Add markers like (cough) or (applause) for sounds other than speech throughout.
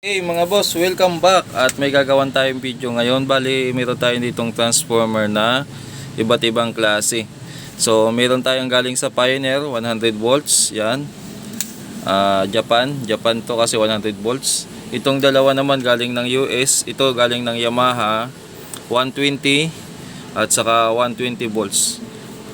Hey mga boss, welcome back at may gagawan tayong video ngayon. Bali, meron tayong ditong transformer na iba't ibang klase. So, meron tayong galing sa Pioneer, 100 volts, yan. Ah, Japan, Japan to kasi 100 volts. Itong dalawa naman galing ng US, ito galing ng Yamaha, 120 at saka 120 volts.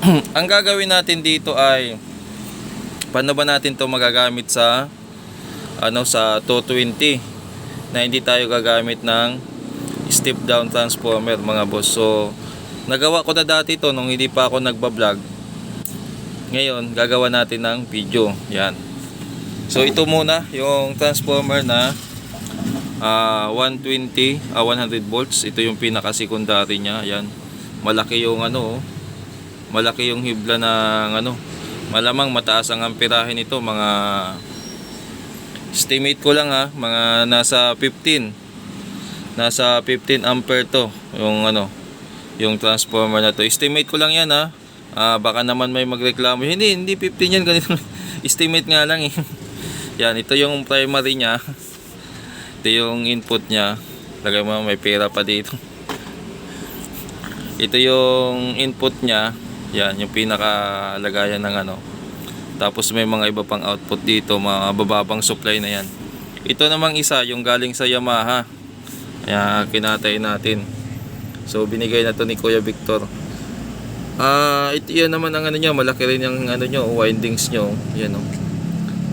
(clears throat) Ang gagawin natin dito ay paano ba natin to magagamit sa ano sa 220 na hindi tayo gagamit ng step down transformer mga boss. So nagawa ko na dati to nung hindi pa ako nagba-vlog. Ngayon gagawa natin ng video. Yan. So ito muna yung transformer na ah, 120 ah, 100 volts. Ito yung pinaka secondary niya. Yan. Malaki yung ano oh. Malaki yung hibla ng ano. Malamang mataas ang amperahe nito mga estimate ko lang ha, mga nasa 15. Nasa 15 ampere to, yung ano, yung transformer na to. Estimate ko lang yan ha. Ah, baka naman may magreklamo. Hindi, hindi 15 yan ganito. (laughs) Estimate nga lang eh. (laughs) yan, ito yung primary niya. Ito yung input niya. Lagay mo may pera pa dito. (laughs) Ito yung input niya. Yan, yung pinakalagayan ng ano, tapos may mga iba pang output dito, mga bababang supply na yan. Ito namang isa, yung galing sa Yamaha. Kaya kinatay natin. So binigay na to ni Kuya Victor. Ah, ito yan naman ang ano niya, malaki rin yung ano niyo, windings niyo. Yan oh.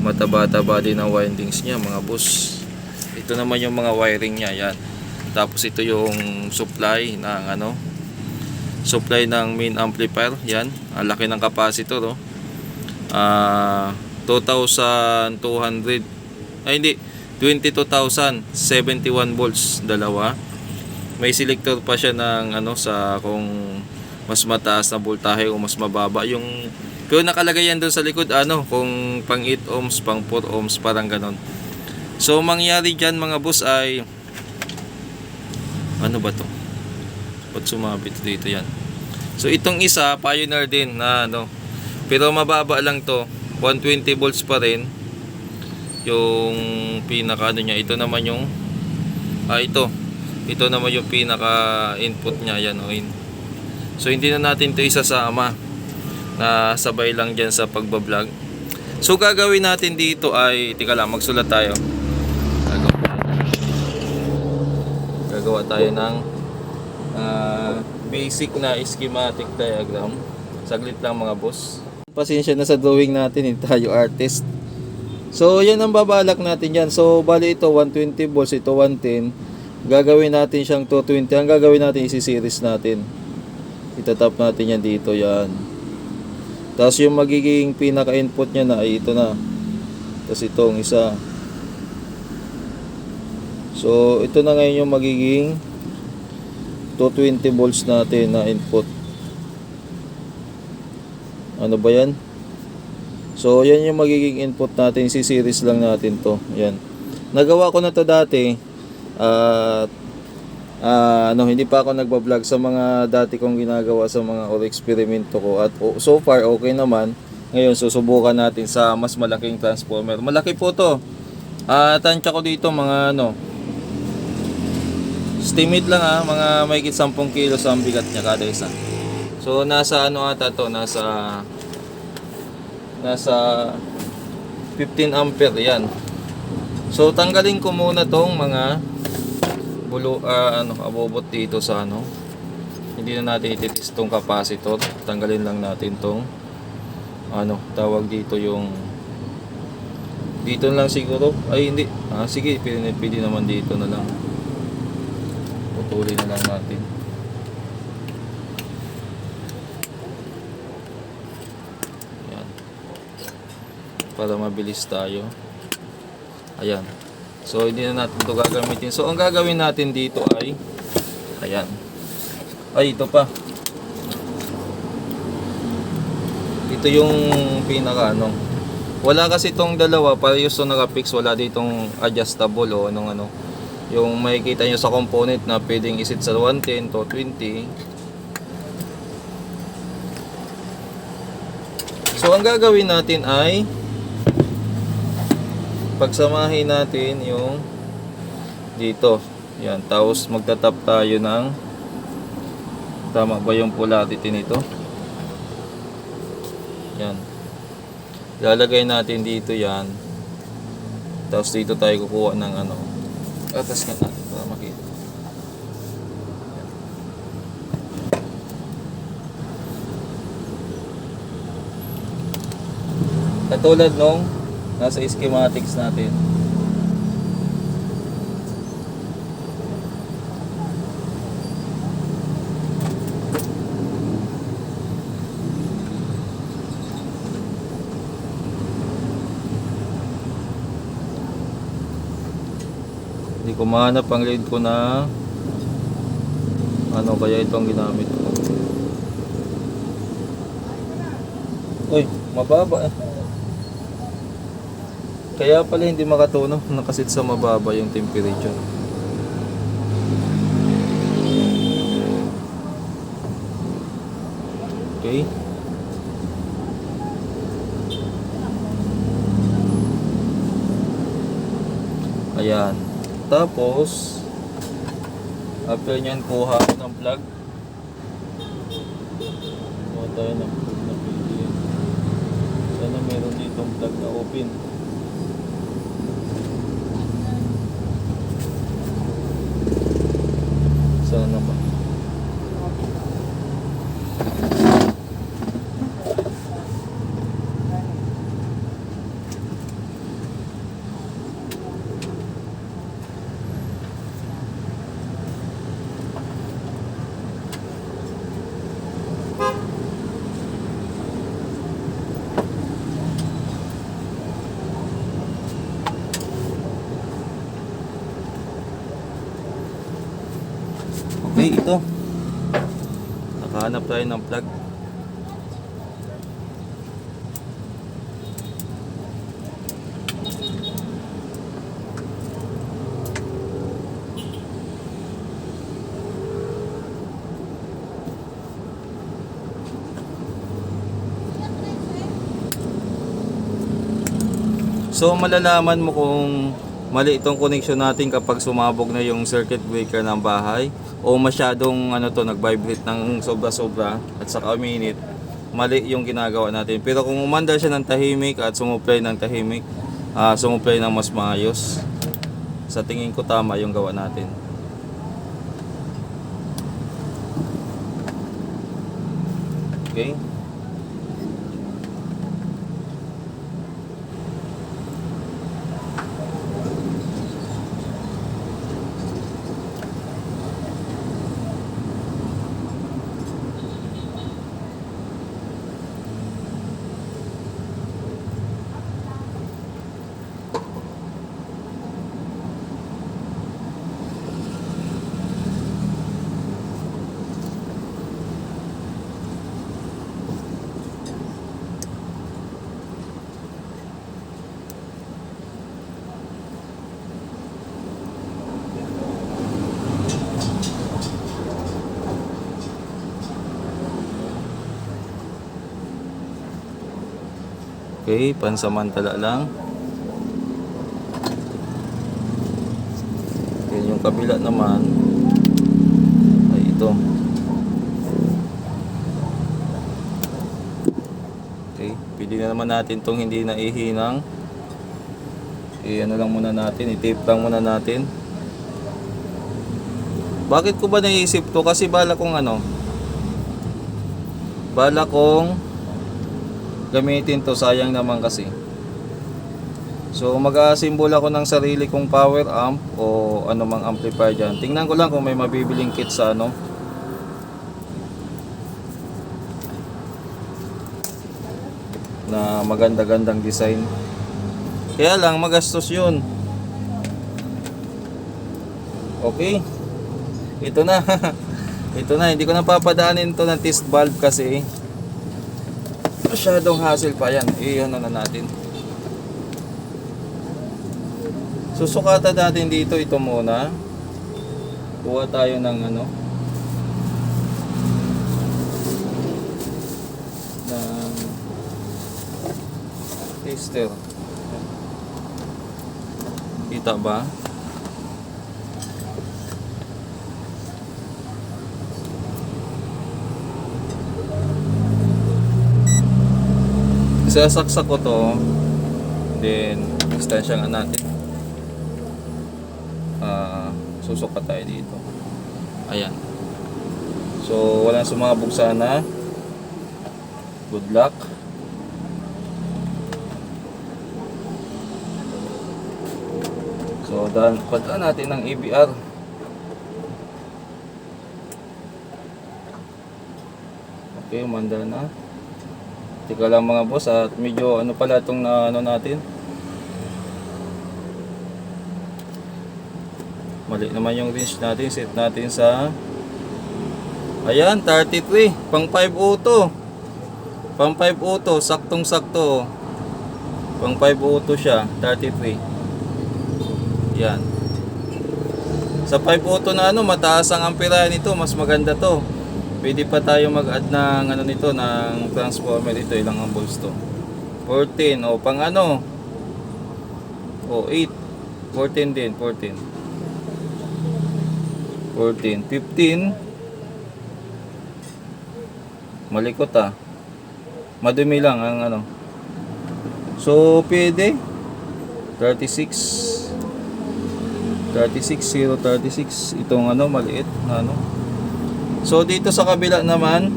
Mataba-taba din ang windings niya, mga boss. Ito naman yung mga wiring niya, yan. Tapos ito yung supply ng ano, supply ng main amplifier, yan. Ang laki ng capacitor, oh ah 2,200 ay hindi. 22,071 volts dalawa. May selector pa siya ng ano sa kung mas mataas na voltahe o mas mababa. Yung pero nakalagay yan doon sa likod ano kung pang 8 ohms pang 4 ohms parang ganon. So mangyari dyan mga boss ay ano ba to? Ba't sumabit dito yan? So itong isa pioneer din na ano pero mababa lang to. 120 volts pa rin. Yung pinaka ano niya. Ito naman yung ah ito. Ito naman yung pinaka input niya yan o in. So hindi na natin to isasama na sabay lang diyan sa pagba-vlog. So gagawin natin dito ay tika lang magsulat tayo. Gagawa, tayo ng ah, basic na schematic diagram. Saglit lang mga boss. Pasensya na sa drawing natin, hindi tayo artist. So, yan ang babalak natin yan. So, bali ito 120 volts, ito 110. Gagawin natin siyang 220. Ang gagawin natin, isi-series natin. Itatap natin yan dito, yan. Tapos yung magiging pinaka-input niya na ay ito na. Tapos itong isa. So, ito na ngayon yung magiging 220 volts natin na input. Ano ba yan? So, yan yung magiging input natin. Si-series lang natin to. Yan. Nagawa ko na to dati. At, ah, ano, hindi pa ako nagbablog sa mga dati kong ginagawa sa mga or eksperimento ko. At oh, so far, okay naman. Ngayon, susubukan natin sa mas malaking transformer. Malaki po to. Ah, tansya ko dito mga ano, estimate lang ha, mga mahigit 10 kilos ang bigat niya kada isa. So nasa ano ata to, nasa nasa 15 ampere 'yan. So tanggalin ko muna tong mga bulo ah, ano abobot dito sa ano. Hindi na natin ititis tong capacitor. Tanggalin lang natin tong ano, tawag dito yung dito lang siguro. Ay hindi. Ah, sige, pwede, pwede naman dito na lang. Putulin na lang natin. Ayan. Para mabilis tayo. Ayan. So, hindi na natin ito gagamitin. So, ang gagawin natin dito ay ayan. Ay, ito pa. Ito yung pinaka ano. Wala kasi itong dalawa, parehas to nakapix, wala ditong adjustable o anong ano. Yung makikita nyo sa component na pwedeng isit sa 110 to 20. So ang gagawin natin ay pagsamahin natin yung dito. Yan, tapos magtatap tayo ng tama ba yung polarity nito? Yan. Lalagay natin dito yan. Tapos dito tayo kukuha ng ano. Atas ka natin para makita. Katulad nung nasa schematics natin. Hindi ko mahanap ang lead ko na ano kaya itong ginamit ko. Uy, mababa eh. Kaya pala hindi makatuno, nakasit sa mababa yung temperature. Okay. Ayan. Tapos, after nyan, kuha ako ng plug. Kuha tayo ng plug na pili. Sana meron ditong plug na open. Sana ba? Okay, ito. Nakahanap tayo ng plug. So malalaman mo kung mali itong connection natin kapag sumabog na yung circuit breaker ng bahay o masyadong ano to nag-vibrate ng sobra-sobra at saka uminit mali yung ginagawa natin. Pero kung umandar siya ng tahimik at sumupply ng tahimik ah sumupply ng mas maayos. Sa tingin ko tama yung gawa natin. Okay Okay, pansamantala lang. Okay, yung kabila naman ay ito. Okay, pili na naman natin tong hindi naihinang. Eh, ano lang muna natin, i-tape lang muna natin. Bakit ko ba naisip to? Kasi bala kong ano, bala kong gamitin to sayang naman kasi. So mag-assemble ako ng sarili kong power amp o anumang amplifier dyan. Tingnan ko lang kung may mabibiling kit sa ano. Na maganda-gandang design. Kaya lang magastos yun. Okay. Ito na. (laughs) Ito na hindi ko na papadaanin to ng test valve kasi masyadong hassle pa yan. Iyon na natin. Susukatan natin dito ito muna. Kuha tayo ng ano. ng tester. Kita ba? Isasaksak ko to. Then, extension nga natin. Ah, susukat tayo dito. Ayan. So, walang sumabog sana. Good luck. So, dahil padaan natin ng ABR. Okay, umanda na. Tika lang mga boss at medyo ano pala itong na ano natin. Mali naman yung range natin. Set natin sa Ayan, 33. Pang 5 auto. Pang 5 auto. Saktong sakto. Pang 5 auto siya. 33. Yan. Sa 5 auto na ano, mataas ang amperahe nito. Mas maganda to. Pwede pa tayo mag-add ng ano nito, ng transformer dito. Ilang ang volts to? 14. O, pang ano? O, 8. 14 din, 14. 14. 15. Malikot ah. Madumi lang ang ano. So, pwede. 36. 36, 036. Itong ano, maliit na ano. So, dito sa kabila naman,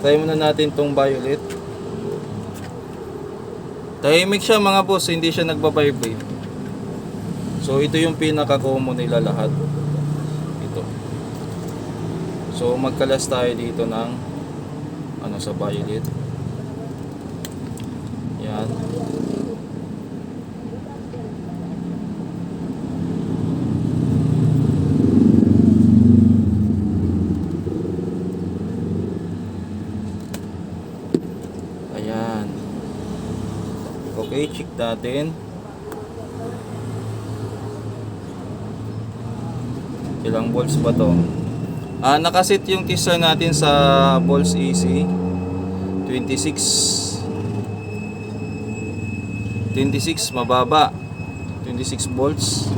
try muna natin tong violet. Tahimik siya mga boss, hindi siya nagbabibrate. So, ito yung pinaka-common nila lahat. Ito. So, magkalas tayo dito ng ano sa violet. Yan. Ayan. Okay, check natin. Ilang volts ba to? Ah, nakasit yung tester natin sa volts AC. 26 26 mababa 26 volts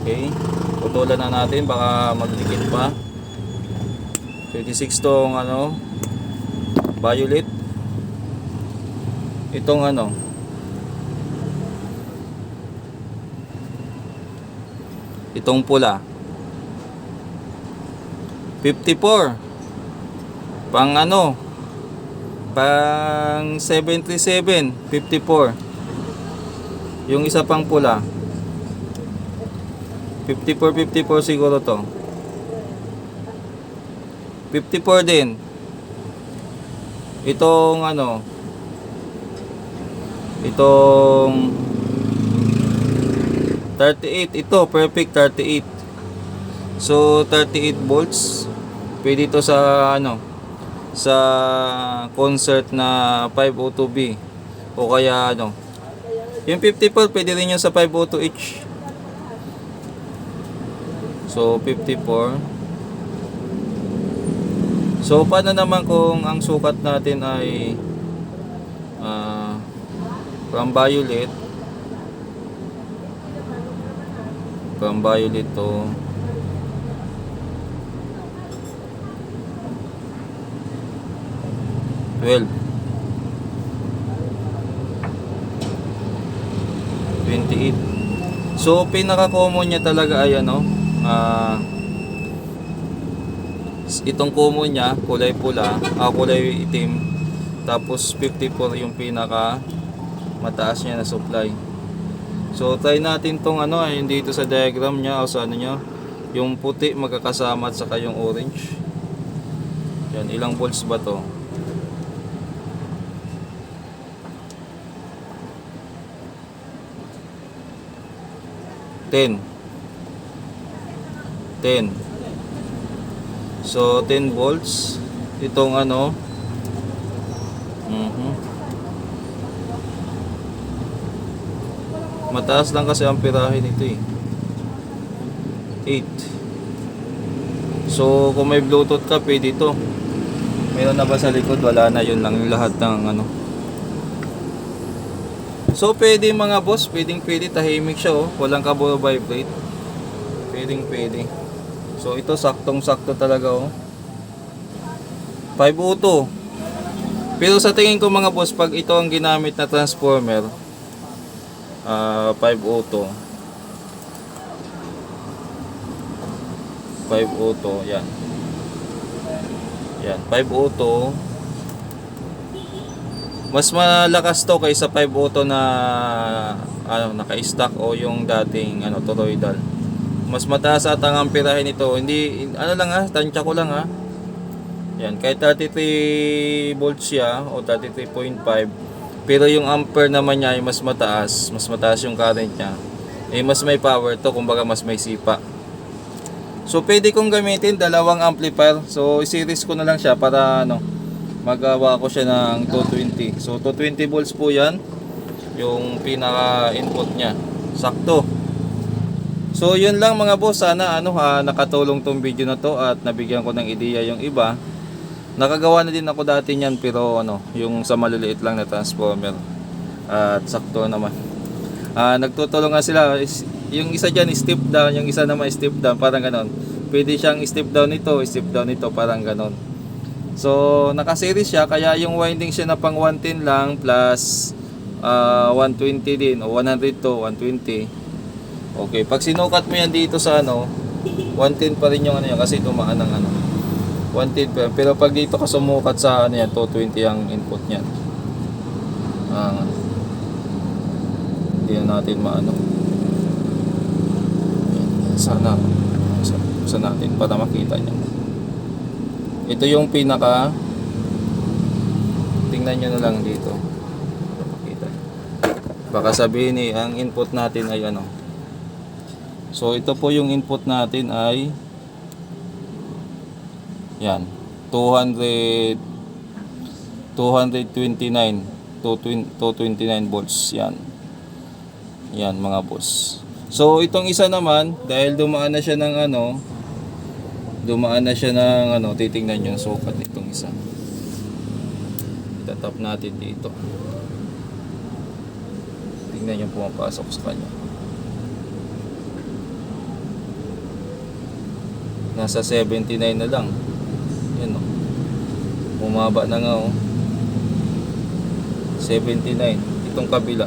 okay putulan na natin baka magdikit pa 26 tong ano violet itong ano itong pula. 54 pang ano? Pang 737 54 yung isa pang pula. 54 54 siguro to. 54 din. Itong ano? Itong 38 ito perfect 38 so 38 volts. Pwede to sa ano sa concert na 502B o kaya ano yung 54 pwede rin yun sa 502H so 54 so paano naman kung ang sukat natin ay ah, from violet from violet to 12 28 so pinaka common niya talaga ay ano ah itong common niya kulay pula ah, kulay itim. Tapos 54 yung pinaka mataas niya na supply so try natin tong ano ay dito sa diagram niya o sa ano niya yung puti magkakasama at saka yung orange. Yan ilang volts ba to? 10 10 so 10 volts. Itong ano mhm mataas lang kasi ang pirahe nito eh. 8 so kung may bluetooth ka pwede ito meron na ba sa likod? Wala na. Yun lang yung lahat ng ano. So pwede mga boss, pwedeng pwede. Tahimik siya oh, walang kaburo vibrate. Pwedeng pwede. So ito saktong sakto talaga oh. 5 auto. Pero sa tingin ko mga boss, pag ito ang ginamit na transformer, ah 5 auto. 5 auto, yan. Yan, 5 auto. Mas malakas to kaysa 5 auto na ano, naka-stock o yung dating ano, toroidal. Mas mataas at ang amperahe nito. Hindi, ano lang ha, tansya ko lang ha. Yan, kahit 33 volts siya o 33.5 pero yung ampere naman niya ay mas mataas, mas mataas yung current niya. Eh mas may power to, kumbaga mas may sipa. So pwede kong gamitin dalawang amplifier. So i-series ko na lang siya para ano magawa ko siya ng 220. So 220 volts po 'yan yung pinaka input niya. Sakto. So yun lang mga boss, sana ano ha, nakatulong tong video na to at nabigyan ko ng ideya yung iba. Nakagawa na din ako dati niyan pero ano, yung sa maliliit lang na transformer. At sakto naman. Ah, nagtutulungan sila. Yung isa diyan step down, yung isa naman step down, parang ganon. Pwede siyang step down nito, step down nito, parang ganon. So, naka-series siya kaya yung winding siya na pang 110 lang plus ah, 120 din o 100 to 120. Okay, pag sinukat mo yan dito sa ano, 110 pa rin yung ano yan kasi tumaan ng ano. 110 pa. Pero pag dito ka sumukat sa ano yan, 220 ang input niyan. Ah, hindi na natin maano. Sana sa, natin para makita niyo. Ito yung pinaka tingnan nyo na lang dito. Makita. Baka sabihin eh, ang input natin ay ano. So ito po yung input natin ay yan. 200 229 229 volts. Yan. Yan mga boss. So itong isa naman dahil dumaan na siya ng ano dumaan na siya ng ano titingnan yung sukat nitong isa. Itatap natin dito. Tingnan yung pumapasok sa kanya. Nasa 79 na lang yan o bumaba na nga o 79 itong kabila.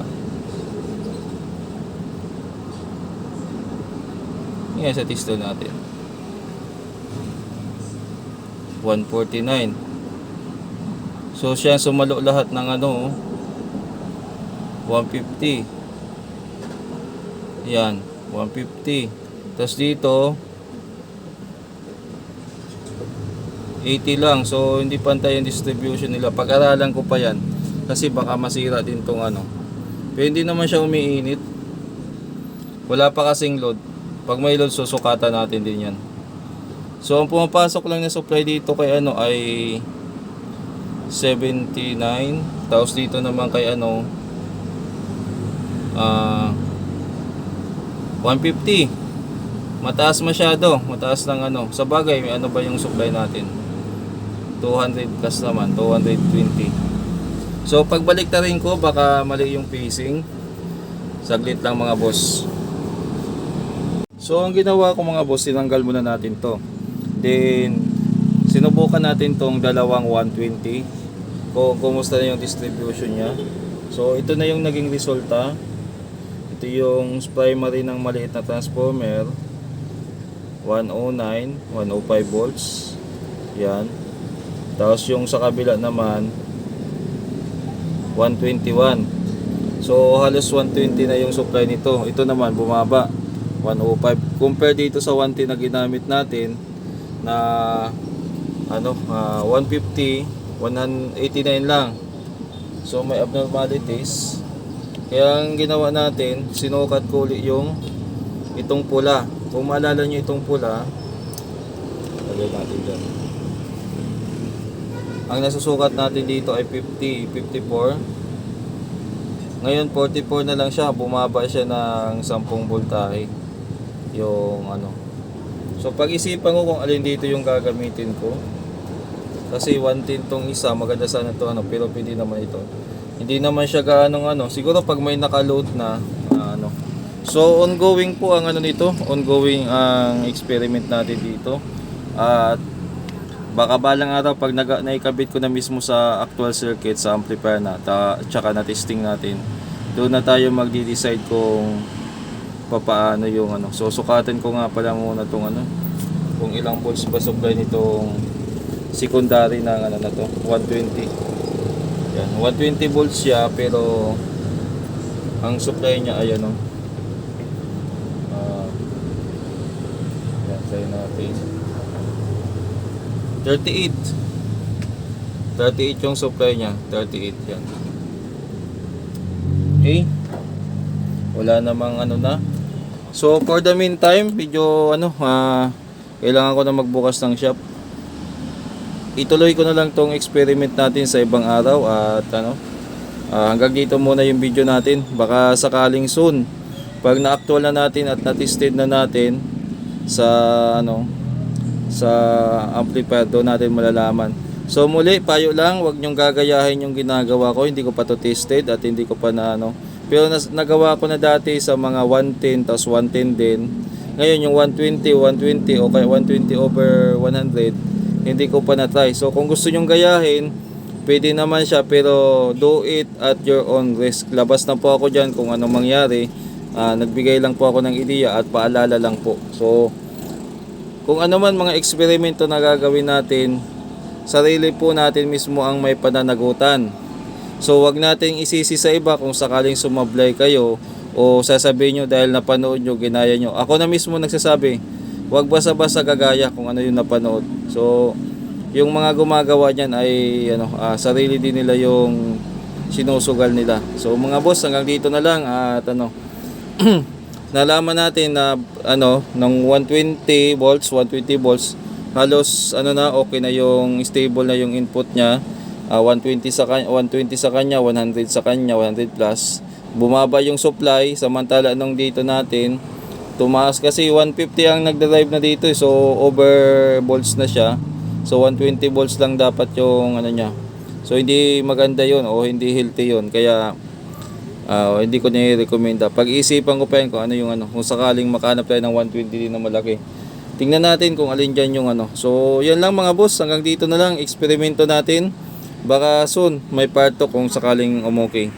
Yan sa tisto natin. 149 so siya sumalo lahat ng ano oh. 150 yan 150 tapos dito 80 lang. So hindi pantay yung distribution nila. Pag-aralan ko pa yan kasi baka masira din tong ano. Pero hindi naman siya umiinit. Wala pa kasing load. Pag may load susukatan natin din yan. So ang pumapasok lang na supply dito kay ano ay 79. Tapos dito naman kay ano ah 150. Mataas masyado. Mataas ng ano. Sa bagay, may ano ba yung supply natin? 200 plus naman. 220. So, pagbalik na rin ko, baka mali yung pacing. Saglit lang mga boss. So, ang ginawa ko mga boss, tinanggal muna natin to. Then, sinubukan natin tong dalawang 120. Kung kumusta na yung distribution niya. So, ito na yung naging resulta. Ito yung primary ng maliit na transformer. 109, 105 volts. Yan. Tapos yung sa kabila naman 121. So halos 120 na yung supply nito. Ito naman bumaba 105. Compare dito sa 110 na ginamit natin na ano ah, 150 189 lang. So may abnormalities. Kaya ang ginawa natin, sinukat ko ulit yung itong pula. Kung maalala nyo itong pula, lagay natin dyan. Ang nasusukat natin dito ay 50, 54. Ngayon 44 na lang siya, bumaba siya ng 10 voltahe. Yung ano. So pag-isipan ko kung alin dito yung gagamitin ko. Kasi 110 tong isa, maganda sana to ano, pero pwede naman ito. Hindi naman siya gaano ano, siguro pag may naka-load na ah, ano. So ongoing po ang ano nito, ongoing ang experiment natin dito. At Baka balang araw pag nag naikabit ko na mismo sa actual circuit sa amplifier na ta, tsaka na testing natin. Doon na tayo magdi-decide kung papaano yung ano. So sukatin ko nga pala muna tong ano kung ilang volts ba supply nitong secondary na ano na to 120 yan 120 volts siya pero ang supply niya ay ano ah yan tayo natin 38 38 yung supply niya. 38 yan. Okay. Wala namang ano na. So for the meantime medyo ano ah kailangan ko na magbukas ng shop. Ituloy ko na lang tong experiment natin sa ibang araw at ano ah, hanggang dito muna yung video natin. Baka sakaling soon pag na-actual na natin at na-tested na natin sa ano sa amplifier doon natin malalaman so muli payo lang wag nyong gagayahin yung ginagawa ko hindi ko pa to tested at hindi ko pa na ano pero nas, nagawa ko na dati sa mga 110 tapos 110 din ngayon yung 120 120 o kaya 120 over 100 hindi ko pa na-try. So kung gusto nyong gayahin, pwede naman siya pero do it at your own risk. Labas na po ako dyan kung anong mangyari. Ah, nagbigay lang po ako ng ideya at paalala lang po. So kung ano man mga eksperimento na gagawin natin, sarili po natin mismo ang may pananagutan. So wag nating isisi sa iba kung sakaling sumablay kayo o sasabihin nyo dahil napanood nyo, ginaya nyo. Ako na mismo nagsasabi, wag basa-basa gagaya kung ano yung napanood. So, yung mga gumagawa niyan ay ano, ah, sarili din nila yung sinusugal nila. So, mga boss, hanggang dito na lang at ano, (clears throat) nalaman natin na ano, ng 120 volts, 120 volts, halos ano na okay na yung stable na yung input niya. Ah, 120 sa kanya, 120 sa kanya, 100 sa kanya, 100 plus. Bumaba yung supply samantala nung dito natin tumaas kasi 150 ang nagdrive na dito eh. so over volts na siya so 120 volts lang dapat yung ano niya so hindi maganda yon o hindi healthy yon kaya ah, hindi ko ni-recommend pag-isipan ko pa yan kung ano yung ano kung sakaling makahanap tayo ng 120 din na malaki. Tingnan natin kung alin dyan yung ano. So yan lang mga boss. Hanggang dito na lang. Eksperimento natin. Baka soon may part to kung sakaling umokay